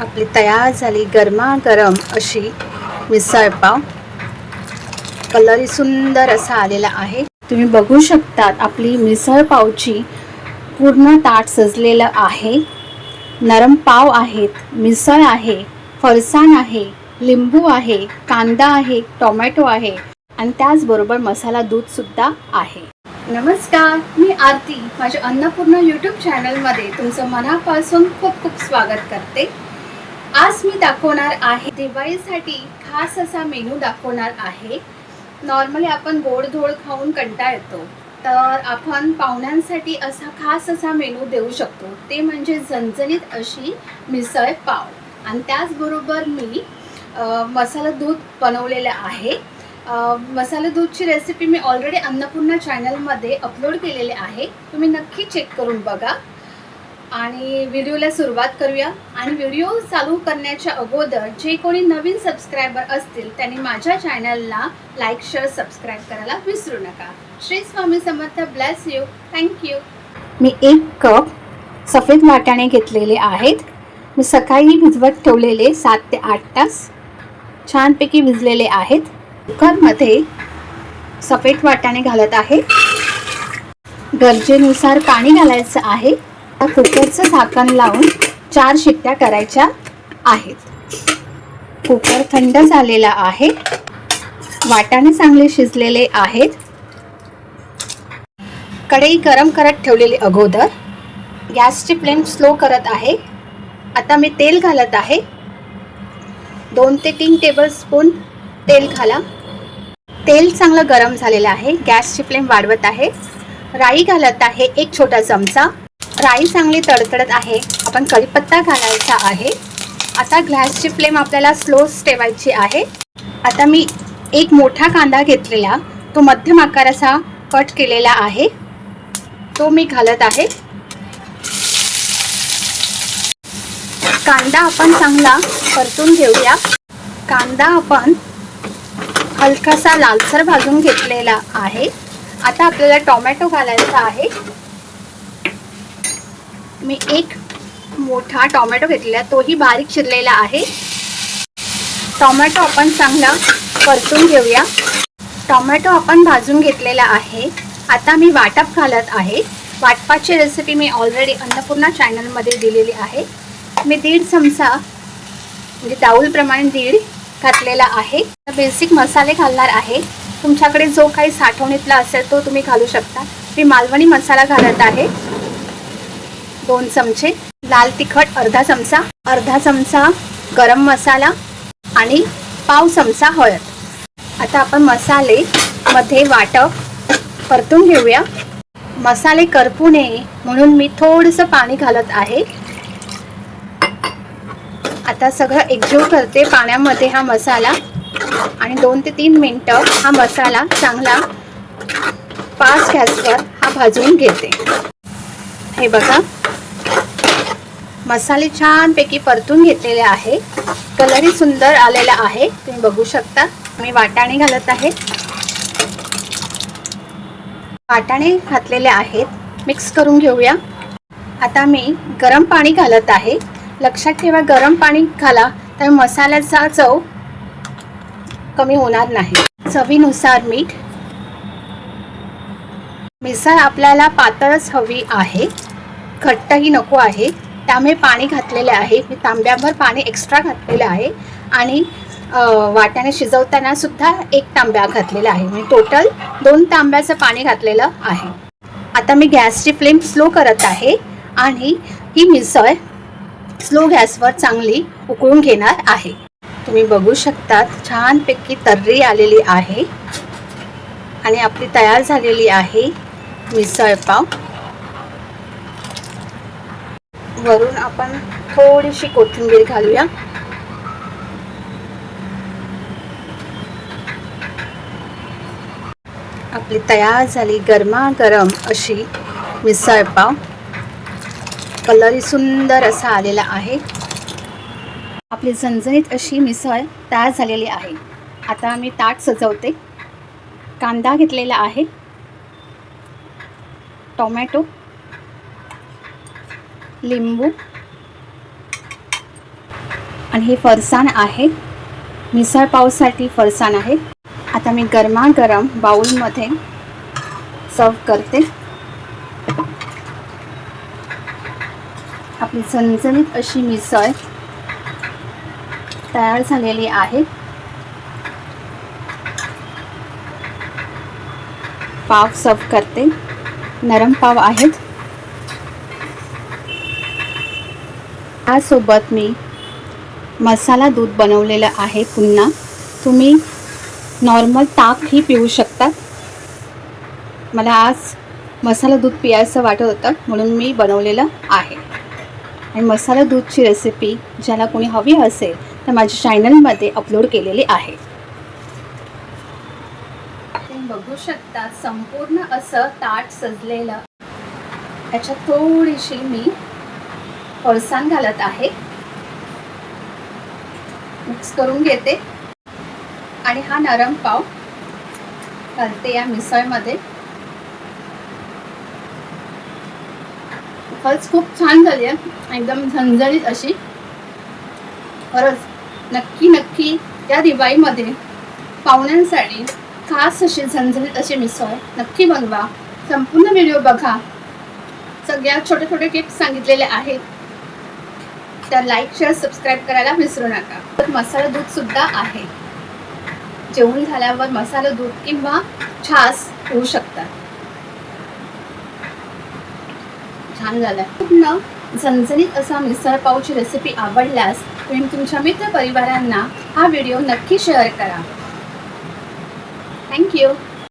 आपली तयार झाली गरमागरम अशी मिसळपाव कलरही सुंदर असा आलेला आहे. तुम्ही बघू शकतात आपली मिसळपावची पूर्ण ताट सजलेलं आहे. नरम पाव आहेत मिसळ आहे फरसाण आहे लिंबू आहे कांदा आहे टोमॅटो आहे आणि त्याचबरोबर मसाला दूध सुद्धा आहे. नमस्कार मी आरती. माझ्या अन्नपूर्ण यूट्यूब चॅनलमध्ये तुमचं मनापासून खूप खूप स्वागत करते. आज मी दाखवणार आहे दिवाळीसाठी खास असा मेनू दाखवणार आहे. नॉर्मली आपण गोड धोड खाऊन कंटाळ येतो. तर आपण पाहुण्यांसाठी असा खास असा मेनू देऊ शकतो. ते म्हणजे झणझणीत अशी मिसळ पाव. आणि त्याचबरोबर मी मसाला दूध बनवलेलं आहे. मसाला दूधची रेसिपी मी ऑलरेडी अन्नपूर्णा चॅनलमध्ये अपलोड केलेली आहे. तुम्ही नक्की चेक करून बघा. आणि व्हिडिओला सुरुवात करूया. आणि व्हिडिओ चालू करण्याच्या अगोदर जे कोणी नवीन सबस्क्रायबर असतील त्यांनी माझ्या चॅनलला लाईक शेअर सबस्क्राईब करायला विसरू नका. Shri Swami Samarth bless you thank you मी एक कप सफेद वाटाणे घेतलेले आहेत. मी सकाळी भिजवत ठेवलेले सात ते आठ तास छानपैकी भिजलेले आहेत. कुकरमध्ये सफेद वाटाणे घालत आहे. गरजेनुसार पाणी घालायचं आहे. कुकरचं झाकण लावून चार शिट्ट्या करायच्या आहेत. कुकर थंड झालेला आहे. वाटाणे चांगले शिजलेले आहेत. कढई गरम करत ठेवलेली अगोदर गॅसची फ्लेम स्लो करत आहे. आता मी तेल घालत आहे. दोन ते तीन टेबल स्पून तेल घाला. तेल चांगलं गरम झालेलं आहे. गॅसची फ्लेम वाढवत आहे. राई घालत आहे एक छोटा चमचा. राई चांगली तडतडत आहे. आपण कढीपत्ता घालायचा आहे. आता ग्लॅसची फ्लेम आपल्याला स्लो ठेवायची आहे. आता मी एक मोठा कांदा घेतलेला. तो मध्यम आकाराचा कट केलेला आहे. तो मी घालत आहे. कांदा आपण चांगला परतून घेऊया. कांदा आपण हलकासा लालसर भाजून घेतलेला आहे. आता आपल्याला टोमॅटो घालायचा आहे. मी एक मोठा टोमॅटो घेतलेला तोही बारीक चिरलेला आहे. टोमॅटो आपण चांगला परतून घेऊया. टोमॅटो आपण भाजून घेतलेला आहे. आता मी वाटप घालत आहे. वाटपाची रेसिपी मी ऑलरेडी अन्नपूर्णा चॅनलमध्ये दिलेली आहे. मी दीड चमचा म्हणजे दाऊलप्रमाणे दीड घातलेला आहे. बेसिक मसाले घालणार आहे. तुमच्याकडे जो काही साठवणीतला असेल तो तुम्ही घालू शकता. मी मालवणी मसाला घालत आहे. दोन चमचे लाल तिखट अर्धा चमचा अर्धा चमचा गरम मसाला आणि पाव चमचा हळद. आता आपण मसाले मध्ये वाटप परतून घेऊया. मसाले करपू नये म्हणून मी थोडंसं पाणी घालत आहे. आता सगळं एकजीव करते पाण्यामध्ये हा मसाला आणि दोन ते तीन मिनटं हा मसाला चांगला पाच गॅसवर हा भाजून घेते. हे बघा. मसाले छानपैकी परतून घेतलेले आहे. कलरही सुंदर आलेला आहे. तुम्ही बघू शकता. मी वाटाणे घालत आहे. वाटाणे घातलेले आहेत. मिक्स करून घेऊया. आता मी गरम पाणी घालत आहे. लक्षात ठेवा गरम पाणी घाला तर मसाल्याचा चव कमी होणार नाही. चवीनुसार मीठ. मिसळ आपल्याला पातळच हवी आहे. घट्टही नको आहे. त्यामुळे पाणी घातलेले आहे. मी तांब्याभर पाणी एक्स्ट्रा घातलेलं आहे. आणि वाट्याने शिजवताना सुद्धा एक तांब्या घातलेला आहे. मी टोटल दोन तांब्याचं पाणी घातलेलं आहे. आता मी गॅसची फ्लेम स्लो करत आहे. आणि ही मिसळ स्लो गॅसवर चांगली उकळून घेणार आहे. तुम्ही बघू शकतात छानपैकी तर्री आलेली आहे. आणि आपली तयार झालेली आहे मिसळ पाव. वरून आपण थोडीशी कोथिंबीर घालूया. आपली तयार झाली गरमागरम अशी मिसळ पाव. कलरही सुंदर असा आलेला आहे. आपली झणझणीत अशी मिसळ तयार झालेली आहे. आता मी ताट सजवते. कांदा घेतलेला आहे. टोमॅटो. लिंबू. आणि हे फरसाण आहे. मिसळ पावसाठी फरसाण आहे. आता मी गरमागरम बाउलमध्ये सर्व करते. आपली झणझणीत अशी मिसळ तयार झालेली आहे. पाव सर्व करते. नरम पाव आहेत. त्यासोबत मी मसाला दूध बनवलेलं आहे पुन्हा. तुम्ही नॉर्मल ताकही पिऊ शकता. मला आज मसाला दूध पियायचं वाटत होतं म्हणून मी बनवलेलं आहे. आणि मसाला दूधची रेसिपी ज्याला कोणी हवी असेल तर माझ्या चॅनलमध्ये अपलोड केलेली आहे. तुम्ही बघू शकता संपूर्ण असं ताट सजलेलं. त्याच्यात थोडीशी मी फळसाण घालत आहे. मिक्स करून घेते. आणि हा नरम पाव घालते या मिसळमध्ये. खरंच खूप छान झाली आहे. एकदम झणझणीत अशी. खरंच नक्की नक्की या दिवाळीमध्ये पाहुण्यांसाठी खास अशी झणझणीत अशी मिसळ नक्की बनवा. संपूर्ण व्हिडिओ बघा. सगळ्या छोटे छोटे टिप्स सांगितलेले आहेत. तर लाईक शेअर सबस्क्राईब करायला विसरू नका. तर मसाला दूध सुद्धा आहे. जेवण झाल्यावर मसाला दूध किंवा छास होऊ शकतात. छान झालं पूर्ण झणझणीत असा मिसळ पावची रेसिपी आवडल्यास तुम्ही तुमच्या मित्र परिवारांना हा व्हिडिओ नक्की शेअर करा. थँक्यू